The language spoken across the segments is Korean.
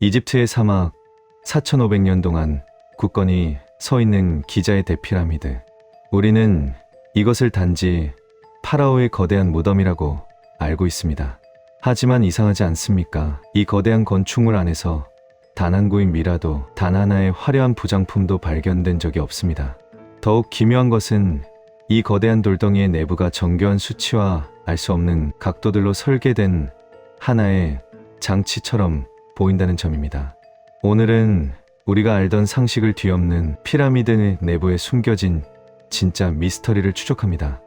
이집트의 사막 4,500년 동안 굳건히 서 있는 기자의 대피라미드. 우리는 이것을 단지 파라오의 거대한 무덤이라고 알고 있습니다. 하지만 이상하지 않습니까? 이 거대한 건축물 안에서 단 한 구인 미라도 단 하나의 화려한 부장품도 발견된 적이 없습니다. 더욱 기묘한 것은 이 거대한 돌덩이의 내부가 정교한 수치와 알 수 없는 각도들로 설계된 하나의 장치처럼 보인다는 점입니다. 오늘은 우리가 알던 상식을 뒤엎는 피라미드 내부에 숨겨진 진짜 미스터리를 추적합니다.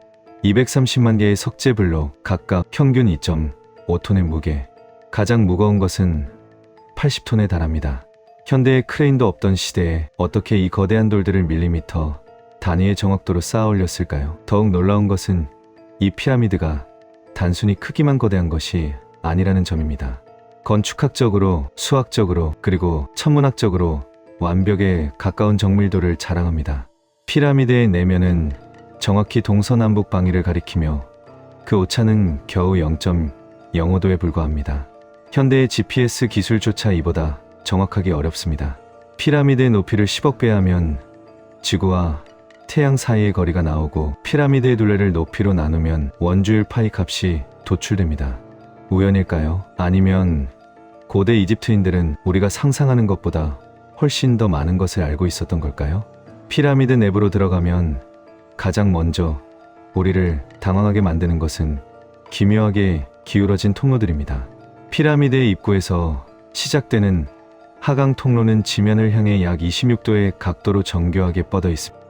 230만 개의 석재 블록 각각 평균 2.5톤의 무게. 가장 무거운 것은 80톤에 달합니다. 현대의 크레인도 없던 시대에 어떻게 이 거대한 돌들을 밀리미터 단위의 정확도로 쌓아 올렸을까요? 더욱 놀라운 것은 이 피라미드가 단순히 크기만 거대한 것이 아니라는 점입니다. 건축학적으로, 수학적으로, 그리고 천문학적으로 완벽에 가까운 정밀도를 자랑합니다. 피라미드의 내면은 정확히 동서남북 방위를 가리키며 그 오차는 겨우 0.05도에 불과합니다. 현대의 GPS 기술조차 이보다 정확하기 어렵습니다. 피라미드의 높이를 10억 배 하면 지구와 태양 사이의 거리가 나오고 피라미드의 둘레를 높이로 나누면 원주율 파이 값이 도출됩니다. 우연일까요? 아니면 고대 이집트인들은 우리가 상상하는 것보다 훨씬 더 많은 것을 알고 있었던 걸까요? 피라미드 내부로 들어가면 가장 먼저 우리를 당황하게 만드는 것은 기묘하게 기울어진 통로들입니다. 피라미드의 입구에서 시작되는 하강 통로는 지면을 향해 약 26도의 각도로 정교하게 뻗어 있습니다.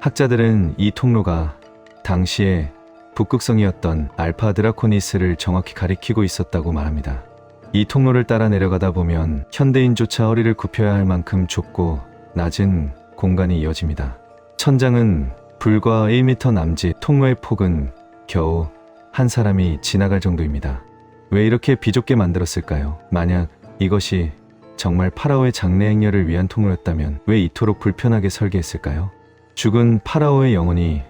학자들은 이 통로가 당시에 북극성이었던 알파 드라코니스를 정확히 가리키고 있었다고 말합니다. 이 통로를 따라 내려가다 보면 현대인조차 허리를 굽혀야 할 만큼 좁고 낮은 공간이 이어집니다. 천장은 불과 1m 남짓, 통로의 폭은 겨우 한 사람이 지나갈 정도입니다. 왜 이렇게 비좁게 만들었을까요? 만약 이것이 정말 파라오의 장례 행렬을 위한 통로였다면 왜 이토록 불편하게 설계했을까요? 죽은 파라오의 영혼이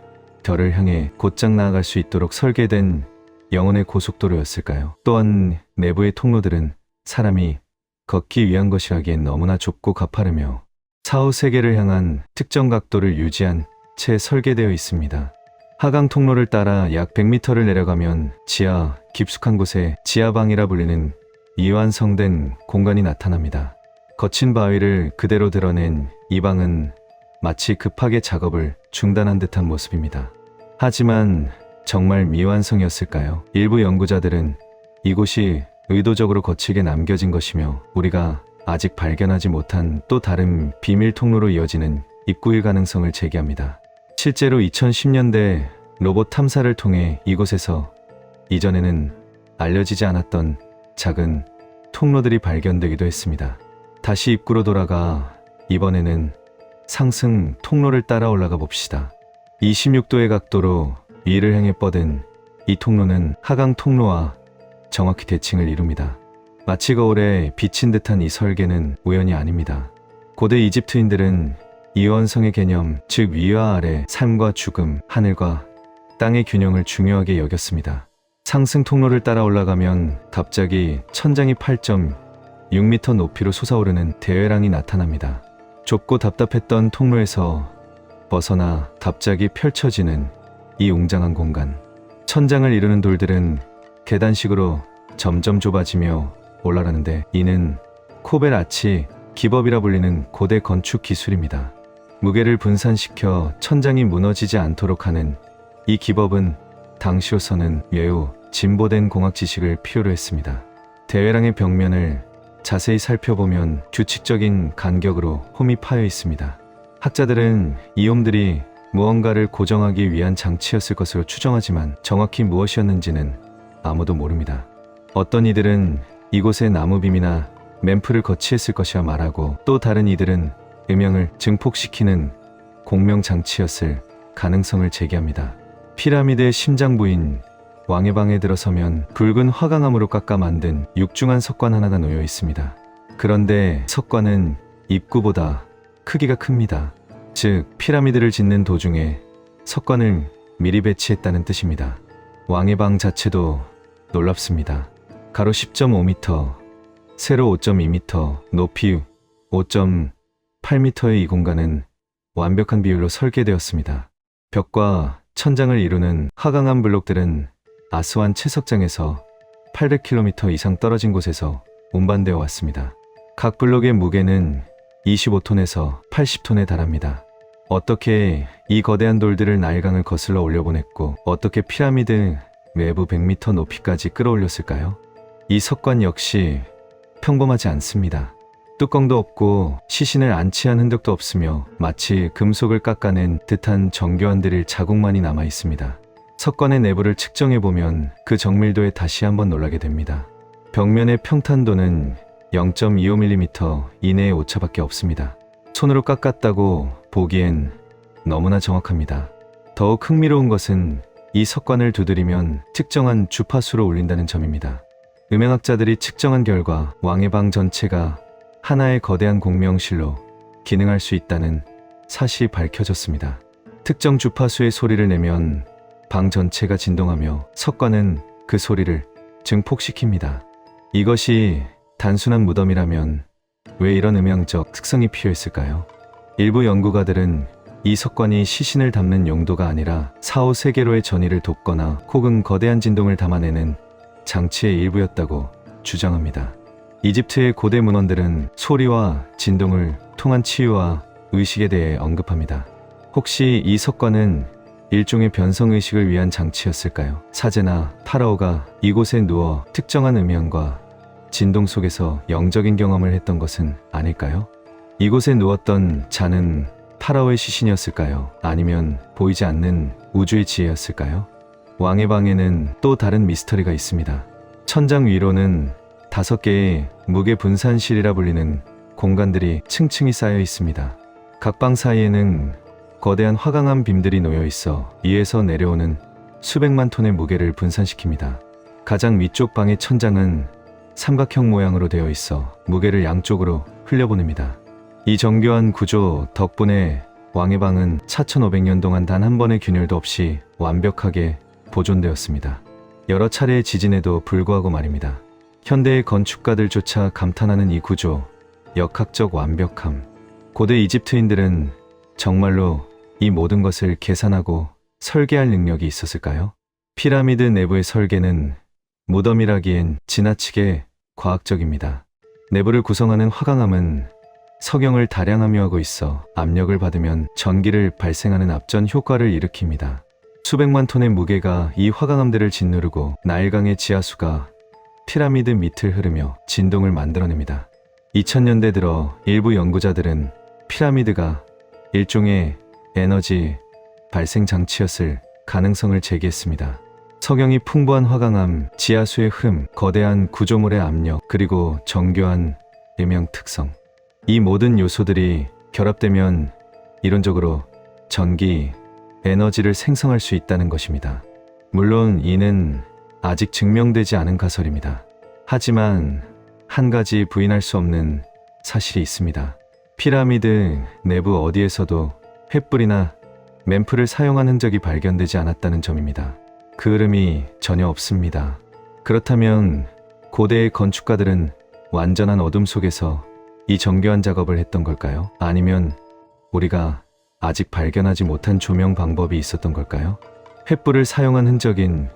별을 향해 곧장 나아갈 수 있도록 설계된 영혼의 고속도로였을까요? 또한 내부의 통로들은 사람이 걷기 위한 것이라기엔 너무나 좁고 가파르며 사후 세계를 향한 특정 각도를 유지한 채 설계되어 있습니다. 하강 통로를 따라 약 100m를 내려가면 지하 깊숙한 곳에 지하방이라 불리는 이완성된 공간이 나타납니다. 거친 바위를 그대로 드러낸 이 방은 마치 급하게 작업을 중단한 듯한 모습입니다. 하지만 정말 미완성이었을까요? 일부 연구자들은 이곳이 의도적으로 거칠게 남겨진 것이며 우리가 아직 발견하지 못한 또 다른 비밀 통로로 이어지는 입구일 가능성을 제기합니다. 실제로 2010년대 로봇 탐사를 통해 이곳에서 이전에는 알려지지 않았던 작은 통로들이 발견되기도 했습니다. 다시 입구로 돌아가 이번에는 상승 통로를 따라 올라가 봅시다. 26도의 각도로 위를 향해 뻗은 이 통로는 하강 통로와 정확히 대칭을 이룹니다. 마치 거울에 비친 듯한 이 설계는 우연이 아닙니다. 고대 이집트인들은 이원성의 개념, 즉 위와 아래, 삶과 죽음, 하늘과 땅의 균형을 중요하게 여겼습니다. 상승 통로를 따라 올라가면 갑자기 천장이 8.6m 높이로 솟아오르는 대회랑이 나타납니다. 좁고 답답했던 통로에서 벗어나 갑자기 펼쳐지는 이 웅장한 공간. 천장을 이루는 돌들은 계단식으로 점점 좁아지며 올라가는데 이는 코벨 아치 기법이라 불리는 고대 건축 기술입니다. 무게를 분산시켜 천장이 무너지지 않도록 하는 이 기법은 당시로서는 매우 진보된 공학 지식을 필요로 했습니다. 대회랑의 벽면을 자세히 살펴보면 규칙적인 간격으로 홈이 파여 있습니다. 학자들은 이 홈들이 무언가를 고정하기 위한 장치였을 것으로 추정하지만 정확히 무엇이었는지는 아무도 모릅니다. 어떤 이들은 이곳에 나무빔이나 램프를 거치했을 것이라 말하고 또 다른 이들은 음영을 증폭시키는 공명 장치였을 가능성을 제기합니다. 피라미드의 심장 부인 왕의 방에 들어서면 붉은 화강암으로 깎아 만든 육중한 석관 하나가 놓여 있습니다. 그런데 석관은 입구보다 크기가 큽니다. 즉, 피라미드를 짓는 도중에 석관을 미리 배치했다는 뜻입니다. 왕의 방 자체도 놀랍습니다. 가로 10.5m, 세로 5.2m, 높이 5.8m의 이 공간은 완벽한 비율로 설계되었습니다. 벽과 천장을 이루는 화강암 블록들은 아스완 채석장에서 800km 이상 떨어진 곳에서 운반되어 왔습니다. 각 블록의 무게는 25톤에서 80톤에 달합니다. 어떻게 이 거대한 돌들을 나일강을 거슬러 올려보냈고 어떻게 피라미드 외부 100m 높이까지 끌어올렸을까요? 이 석관 역시 평범하지 않습니다. 뚜껑도 없고 시신을 안치한 흔적도 없으며 마치 금속을 깎아낸 듯한 정교한 드릴 자국만이 남아 있습니다. 석관의 내부를 측정해 보면 그 정밀도에 다시 한번 놀라게 됩니다. 벽면의 평탄도는 0.25mm 이내의 오차밖에 없습니다. 손으로 깎았다고 보기엔 너무나 정확합니다. 더욱 흥미로운 것은 이 석관을 두드리면 측정한 주파수로 울린다는 점입니다. 음향학자들이 측정한 결과 왕의 방 전체가 하나의 거대한 공명실로 기능할 수 있다는 사실이 밝혀졌습니다. 특정 주파수의 소리를 내면 방 전체가 진동하며 석관은 그 소리를 증폭시킵니다. 이것이 단순한 무덤이라면 왜 이런 음향적 특성이 필요했을까요? 일부 연구가들은 이 석관이 시신을 담는 용도가 아니라 4, 5 세계로의 전이를 돕거나 혹은 거대한 진동을 담아내는 장치의 일부였다고 주장합니다. 이집트의 고대 문헌들은 소리와 진동을 통한 치유와 의식에 대해 언급합니다. 혹시 이 석관은 일종의 변성의식을 위한 장치였을까요? 사제나 파라오가 이곳에 누워 특정한 음향과 진동 속에서 영적인 경험을 했던 것은 아닐까요? 이곳에 누웠던 자는 파라오의 시신이었을까요? 아니면 보이지 않는 우주의 지혜였을까요? 왕의 방에는 또 다른 미스터리가 있습니다. 천장 위로는 다섯 개의 무게 분산실이라 불리는 공간들이 층층이 쌓여 있습니다. 각 방 사이에는 거대한 화강암 빔들이 놓여 있어 위에서 내려오는 수백만 톤의 무게를 분산시킵니다. 가장 위쪽 방의 천장은 삼각형 모양으로 되어 있어 무게를 양쪽으로 흘려보냅니다. 이 정교한 구조 덕분에 왕의 방은 4500년 동안 단 한 번의 균열도 없이 완벽하게 보존되었습니다. 여러 차례의 지진에도 불구하고 말입니다. 현대의 건축가들조차 감탄하는 이 구조, 역학적 완벽함. 고대 이집트인들은 정말로 이 모든 것을 계산하고 설계할 능력이 있었을까요? 피라미드 내부의 설계는 무덤이라기엔 지나치게 과학적입니다. 내부를 구성하는 화강암은 석영을 다량 함유하고 있어 압력을 받으면 전기를 발생하는 앞전 효과를 일으킵니다. 수백만 톤의 무게가 이 화강암들을 짓누르고 나일강의 지하수가 피라미드 밑을 흐르며 진동을 만들어냅니다. 2000년대 들어 일부 연구자들은 피라미드가 일종의 에너지 발생 장치였을 가능성을 제기했습니다. 석영이 풍부한 화강암, 지하수의 흠, 거대한 구조물의 압력, 그리고 정교한 음영 특성. 이 모든 요소들이 결합되면 이론적으로 전기, 에너지를 생성할 수 있다는 것입니다. 물론 이는 아직 증명되지 않은 가설입니다. 하지만 한 가지 부인할 수 없는 사실이 있습니다. 피라미드 내부 어디에서도 횃불이나 램프를 사용한 흔적이 발견되지 않았다는 점입니다. 그 흐름이 전혀 없습니다. 그렇다면 고대의 건축가들은 완전한 어둠 속에서 이 정교한 작업을 했던 걸까요? 아니면 우리가 아직 발견하지 못한 조명 방법이 있었던 걸까요? 횃불을 사용한 흔적인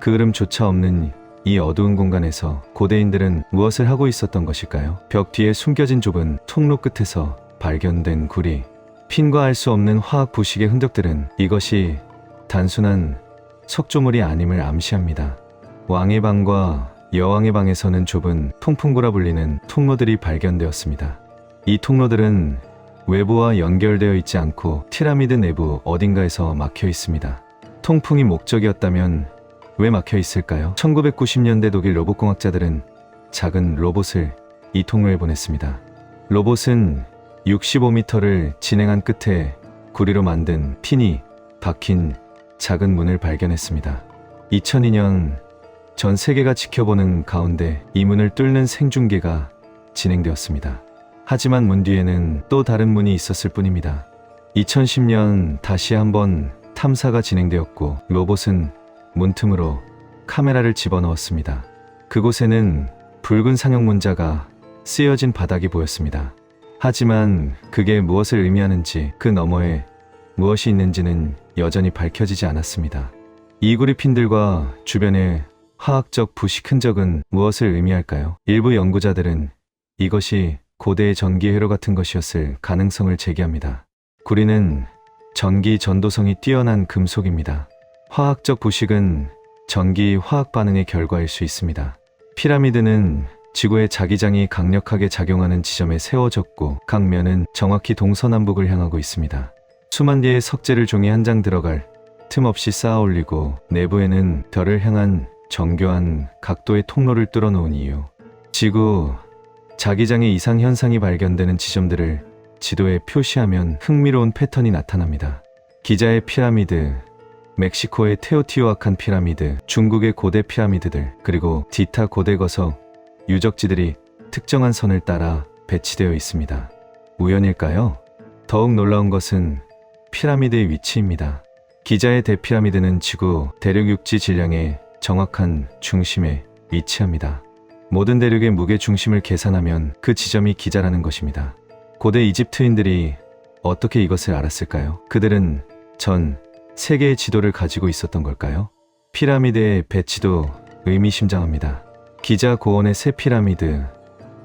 그 흐름조차 없는 이 어두운 공간에서 고대인들은 무엇을 하고 있었던 것일까요? 벽 뒤에 숨겨진 좁은 통로 끝에서 발견된 구리, 핀과 알 수 없는 화학 부식의 흔적들은 이것이 단순한 석조물이 아님을 암시합니다. 왕의 방과 여왕의 방에서는 좁은 통풍구라 불리는 통로들이 발견되었습니다. 이 통로들은 외부와 연결되어 있지 않고 티라미드 내부 어딘가에서 막혀 있습니다. 통풍이 목적이었다면 왜 막혀 있을까요? 1990년대 독일 로봇공학자들은 작은 로봇을 이 통로에 보냈습니다. 로봇은 65m를 진행한 끝에 구리로 만든 핀이 박힌 작은 문을 발견했습니다. 2002년 전 세계가 지켜보는 가운데 이 문을 뚫는 생중계가 진행되었습니다. 하지만 문 뒤에는 또 다른 문이 있었을 뿐입니다. 2010년 다시 한번 탐사가 진행되었고 로봇은 문틈으로 카메라를 집어넣었습니다. 그곳에는 붉은 상형 문자가 쓰여진 바닥이 보였습니다. 하지만 그게 무엇을 의미하는지 그 너머에 무엇이 있는지는 여전히 밝혀지지 않았습니다. 이구리 핀들과 주변의 화학적 부식 흔적은 무엇을 의미할까요? 일부 연구자들은 이것이 고대의 전기 회로 같은 것이었을 가능성을 제기합니다. 구리는 전기 전도성이 뛰어난 금속입니다. 화학적 부식은 전기 화학 반응의 결과일 수 있습니다. 피라미드는 지구의 자기장이 강력하게 작용하는 지점에 세워졌고 각 면은 정확히 동서남북을 향하고 있습니다. 수만 개의 석재를 종이 한 장 들어갈 틈 없이 쌓아 올리고 내부에는 별을 향한 정교한 각도의 통로를 뚫어 놓은 이유. 지구 자기장의 이상 현상이 발견되는 지점들을 지도에 표시하면 흥미로운 패턴이 나타납니다. 기자의 피라미드, 멕시코의 테오티오아칸 피라미드, 중국의 고대 피라미드들, 그리고 디타 고대 거석, 유적지들이 특정한 선을 따라 배치되어 있습니다. 우연일까요? 더욱 놀라운 것은 피라미드의 위치입니다. 기자의 대피라미드는 지구 대륙 육지 질량의 정확한 중심에 위치합니다. 모든 대륙의 무게 중심을 계산하면 그 지점이 기자라는 것입니다. 고대 이집트인들이 어떻게 이것을 알았을까요? 그들은 전 세계의 지도를 가지고 있었던 걸까요? 피라미드의 배치도 의미심장합니다. 기자 고원의 세 피라미드,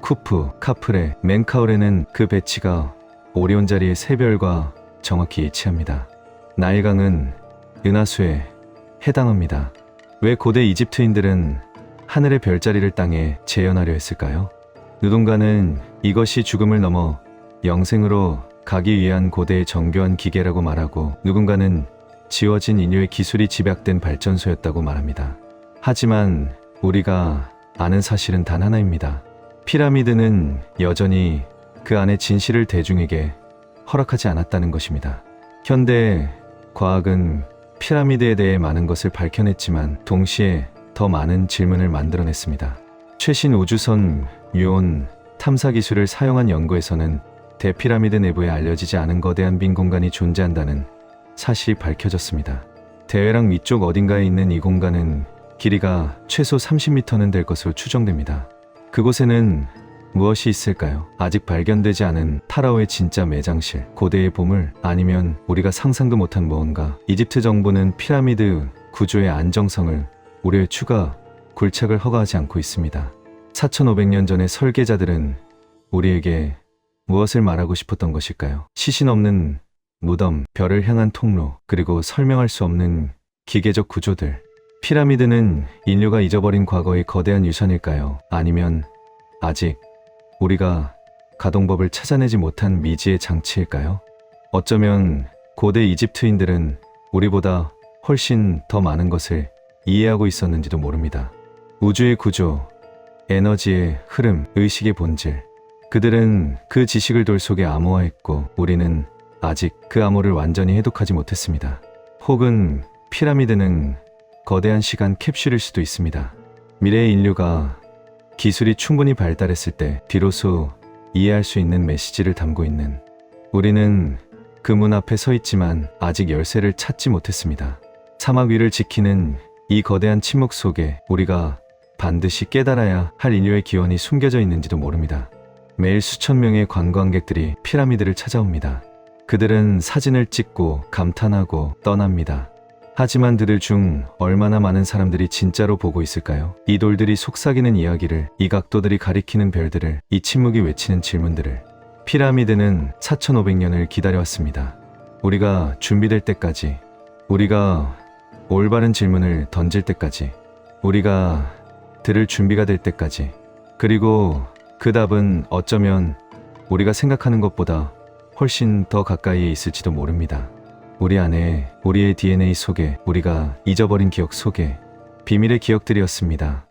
쿠프, 카프레, 멘카울에는 그 배치가 오리온 자리의 세 별과 정확히 일치합니다. 나일강은 은하수에 해당합니다. 왜 고대 이집트인들은 하늘의 별자리를 땅에 재현하려 했을까요? 누군가는 이것이 죽음을 넘어 영생으로 가기 위한 고대의 정교한 기계라고 말하고 누군가는 지워진 인류의 기술이 집약된 발전소였다고 말합니다. 하지만 우리가 아는 사실은 단 하나입니다. 피라미드는 여전히 그 안의 진실을 대중에게 허락하지 않았다는 것입니다. 현대 과학은 피라미드에 대해 많은 것을 밝혀냈지만 동시에 더 많은 질문을 만들어냈습니다. 최신 우주선 유온 탐사 기술을 사용한 연구에서는 대피라미드 내부에 알려지지 않은 거대한 빈 공간이 존재한다는 사실이 밝혀졌습니다. 대회랑 위쪽 어딘가에 있는 이 공간은 길이가 최소 30m는 될 것으로 추정됩니다. 그곳에는 무엇이 있을까요? 아직 발견되지 않은 파라오의 진짜 매장실, 고대의 보물, 아니면 우리가 상상도 못한 무언가. 이집트 정부는 피라미드 구조의 안정성을 우려의 추가 굴착을 허가하지 않고 있습니다. 4500년 전의 설계자들은 우리에게 무엇을 말하고 싶었던 것일까요? 시신 없는 무덤, 별을 향한 통로, 그리고 설명할 수 없는 기계적 구조들. 피라미드는 인류가 잊어버린 과거의 거대한 유산일까요? 아니면 아직 우리가 가동법을 찾아내지 못한 미지의 장치일까요? 어쩌면 고대 이집트인들은 우리보다 훨씬 더 많은 것을 이해하고 있었는지도 모릅니다. 우주의 구조, 에너지의 흐름, 의식의 본질. 그들은 그 지식을 돌 속에 암호화했고 우리는 아직 그 암호를 완전히 해독하지 못했습니다. 혹은 피라미드는 거대한 시간 캡슐일 수도 있습니다. 미래의 인류가 기술이 충분히 발달했을 때 비로소 이해할 수 있는 메시지를 담고 있는 우리는 그 문 앞에 서 있지만 아직 열쇠를 찾지 못했습니다. 사막 위를 지키는 이 거대한 침묵 속에 우리가 반드시 깨달아야 할 인류의 기원이 숨겨져 있는지도 모릅니다. 매일 수천 명의 관광객들이 피라미드를 찾아옵니다. 그들은 사진을 찍고 감탄하고 떠납니다. 하지만 그들 중 얼마나 많은 사람들이 진짜로 보고 있을까요? 이 돌들이 속삭이는 이야기를, 이 각도들이 가리키는 별들을, 이 침묵이 외치는 질문들을. 피라미드는 4,500년을 기다려왔습니다. 우리가 준비될 때까지, 우리가 올바른 질문을 던질 때까지, 우리가 들을 준비가 될 때까지, 그리고 그 답은 어쩌면 우리가 생각하는 것보다 훨씬 더 가까이에 있을지도 모릅니다. 우리 안에 우리의 DNA 속에 우리가 잊어버린 기억 속에 비밀의 기억들이었습니다.